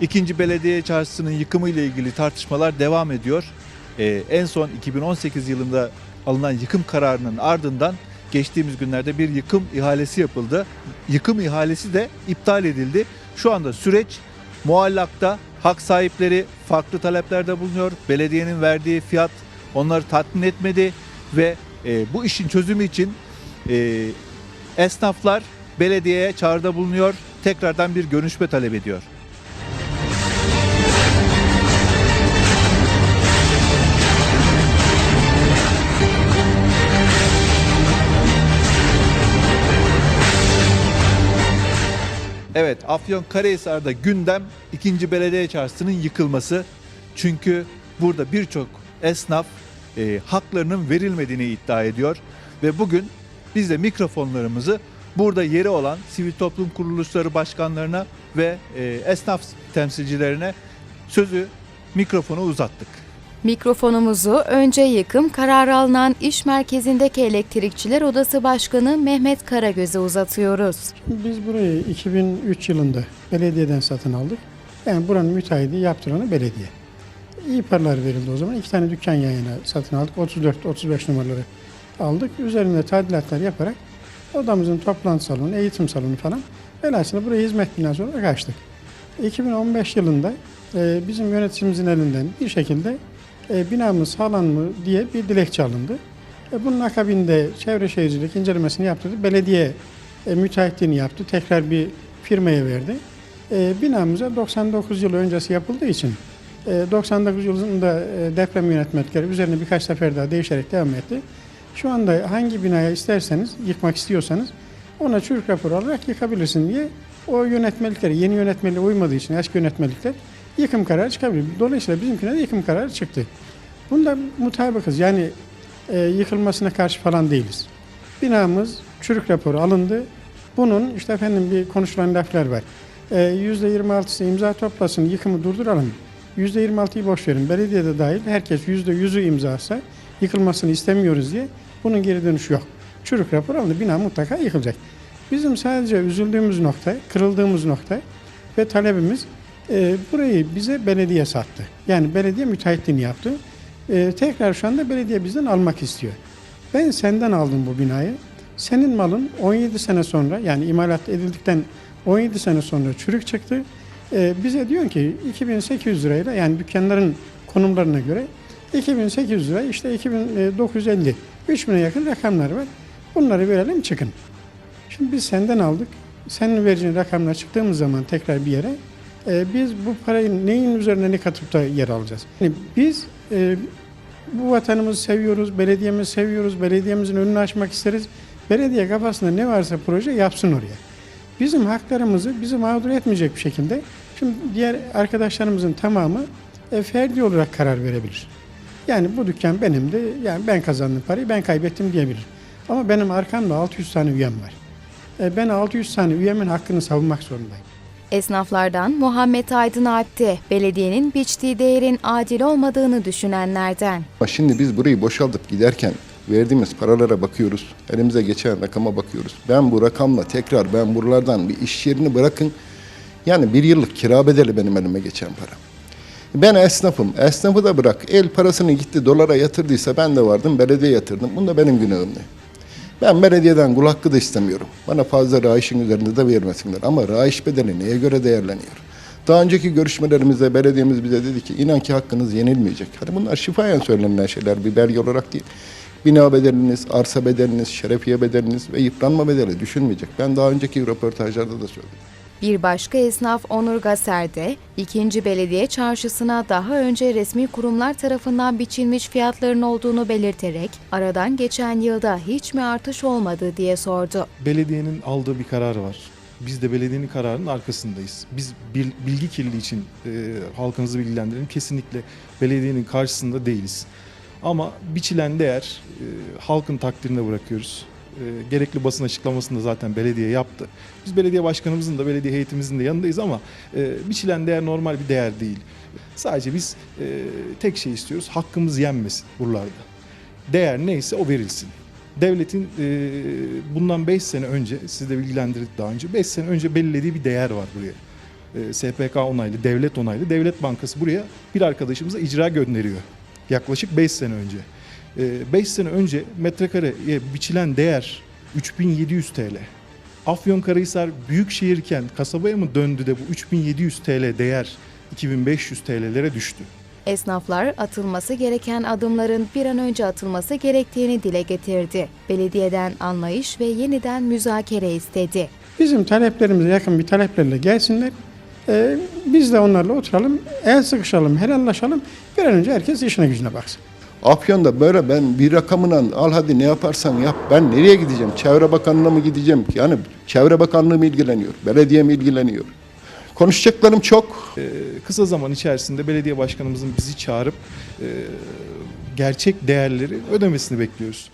İkinci belediye çarşısının yıkımı ile ilgili tartışmalar devam ediyor. Ee, en son 2018 yılında alınan yıkım kararının ardından geçtiğimiz günlerde bir yıkım ihalesi yapıldı. Yıkım ihalesi de iptal edildi. Şu anda süreç muallakta hak sahipleri farklı taleplerde bulunuyor. Belediyenin verdiği fiyat onları tatmin etmedi ve e, bu işin çözümü için e, esnaflar belediyeye çağrıda bulunuyor. Tekrardan bir görüşme talep ediyor. Afyonkarahisar'da gündem ikinci belediye çarşısının yıkılması. Çünkü burada birçok esnaf e, haklarının verilmediğini iddia ediyor. Ve bugün biz de mikrofonlarımızı burada yeri olan sivil toplum kuruluşları başkanlarına ve e, esnaf temsilcilerine sözü mikrofonu uzattık. Mikrofonumuzu önce yıkım kararı alınan iş merkezindeki elektrikçiler odası başkanı Mehmet Karagöz'e uzatıyoruz. Biz burayı 2003 yılında belediyeden satın aldık. Yani buranın müteahhidi yaptıranı belediye. İyi paralar verildi o zaman. İki tane dükkan yan yana satın aldık. 34-35 numaraları aldık. Üzerinde tadilatlar yaparak odamızın toplantı salonu, eğitim salonu falan velhasında buraya hizmet binası olarak açtık. 2015 yılında e, bizim yöneticimizin elinden bir şekilde e, binamız sağlam mı diye bir dilekçe alındı. E, bunun akabinde çevre şehircilik incelemesini yaptırdı. Belediye e, müteahhitliğini yaptı. Tekrar bir firmaya verdi. E, binamıza 99 yıl öncesi yapıldığı için e, 99 yılında e, deprem yönetmelikleri üzerine birkaç sefer daha değişerek devam etti. Şu anda hangi binaya isterseniz, yıkmak istiyorsanız ona çürük raporu alarak yıkabilirsin diye o yönetmelikleri, yeni yönetmeliğe uymadığı için eski yönetmelikler yıkım kararı çıkabilir. Dolayısıyla bizimkine de yıkım kararı çıktı. Bunda mutabıkız. Yani e, yıkılmasına karşı falan değiliz. Binamız çürük raporu alındı. Bunun işte efendim bir konuşulan laflar var. E, %26'sı imza toplasın, yıkımı durduralım. %26'yı boş verin. Belediye de dahil herkes %100'ü imzasa yıkılmasını istemiyoruz diye bunun geri dönüşü yok. Çürük rapor alındı. Bina mutlaka yıkılacak. Bizim sadece üzüldüğümüz nokta, kırıldığımız nokta ve talebimiz e, burayı bize belediye sattı. Yani belediye müteahhitliğini yaptı. E, tekrar şu anda belediye bizden almak istiyor. Ben senden aldım bu binayı. Senin malın 17 sene sonra yani imalat edildikten 17 sene sonra çürük çıktı. E, bize diyor ki 2800 lirayla yani dükkanların konumlarına göre 2800 lira işte 2950 3000'e yakın rakamlar var. Bunları verelim çıkın. Şimdi biz senden aldık. Senin vereceğin rakamlar çıktığımız zaman tekrar bir yere e, biz bu parayı neyin üzerine ne katıp da yer alacağız? Yani biz e, bu vatanımızı seviyoruz, belediyemizi seviyoruz, belediyemizin önünü açmak isteriz. Belediye kafasında ne varsa proje yapsın oraya. Bizim haklarımızı bizi mağdur etmeyecek bir şekilde şimdi diğer arkadaşlarımızın tamamı e, ferdi olarak karar verebilir. Yani bu dükkan benimdi, yani ben kazandım parayı, ben kaybettim diyebilir. Ama benim arkamda 600 tane üyem var. E, ben 600 tane üyemin hakkını savunmak zorundayım. Esnaflardan Muhammed Aydın Alp de belediyenin biçtiği değerin adil olmadığını düşünenlerden. Şimdi biz burayı boşaltıp giderken verdiğimiz paralara bakıyoruz. Elimize geçen rakama bakıyoruz. Ben bu rakamla tekrar ben buralardan bir iş yerini bırakın. Yani bir yıllık kira bedeli benim elime geçen para. Ben esnafım. Esnafı da bırak. El parasını gitti dolara yatırdıysa ben de vardım. Belediye yatırdım. Bunda benim günahım ne? Ben belediyeden kul hakkı da istemiyorum. Bana fazla raişin üzerinde de vermesinler. Ama raiş bedeli neye göre değerleniyor? Daha önceki görüşmelerimizde belediyemiz bize dedi ki inan ki hakkınız yenilmeyecek. Hani bunlar şifayen söylenen şeyler bir belge olarak değil. Bina bedeliniz, arsa bedeliniz, şerefiye bedeliniz ve yıpranma bedeli düşünmeyecek. Ben daha önceki röportajlarda da söyledim. Bir başka esnaf Onur Gaser de ikinci belediye çarşısına daha önce resmi kurumlar tarafından biçilmiş fiyatların olduğunu belirterek aradan geçen yılda hiç mi artış olmadı diye sordu. belediyenin aldığı bir karar var. Biz de belediyenin kararının arkasındayız. Biz bil- bilgi kirliliği için e, halkımızı bilgilendirelim. Kesinlikle belediyenin karşısında değiliz. Ama biçilen değer e, halkın takdirine bırakıyoruz. E, gerekli basın açıklamasını da zaten belediye yaptı. Biz belediye başkanımızın da belediye heyetimizin de yanındayız ama e, biçilen değer normal bir değer değil. Sadece biz e, tek şey istiyoruz hakkımız yenmesin buralarda. Değer neyse o verilsin. Devletin e, bundan 5 sene önce, siz de bilgilendirdik daha önce, 5 sene önce belirlediği bir değer var buraya. e, SPK onaylı, devlet onaylı. Devlet Bankası buraya bir arkadaşımıza icra gönderiyor. Yaklaşık 5 sene önce. 5 sene önce metrekareye biçilen değer 3700 TL. Afyonkarahisar büyük şehirken kasabaya mı döndü de bu 3700 TL değer 2500 TL'lere düştü? Esnaflar atılması gereken adımların bir an önce atılması gerektiğini dile getirdi. Belediyeden anlayış ve yeniden müzakere istedi. Bizim taleplerimize yakın bir taleplerle gelsinler. Ee, biz de onlarla oturalım, el sıkışalım, helallaşalım. Bir an önce herkes işine gücüne baksın. Afyon'da böyle ben bir rakamına al hadi ne yaparsan yap. Ben nereye gideceğim? Çevre Bakanlığı'na mı gideceğim? Yani Çevre Bakanlığı mı ilgileniyor? Belediye mi ilgileniyor? Konuşacaklarım çok. Ee, kısa zaman içerisinde belediye başkanımızın bizi çağırıp e, gerçek değerleri ödemesini bekliyoruz.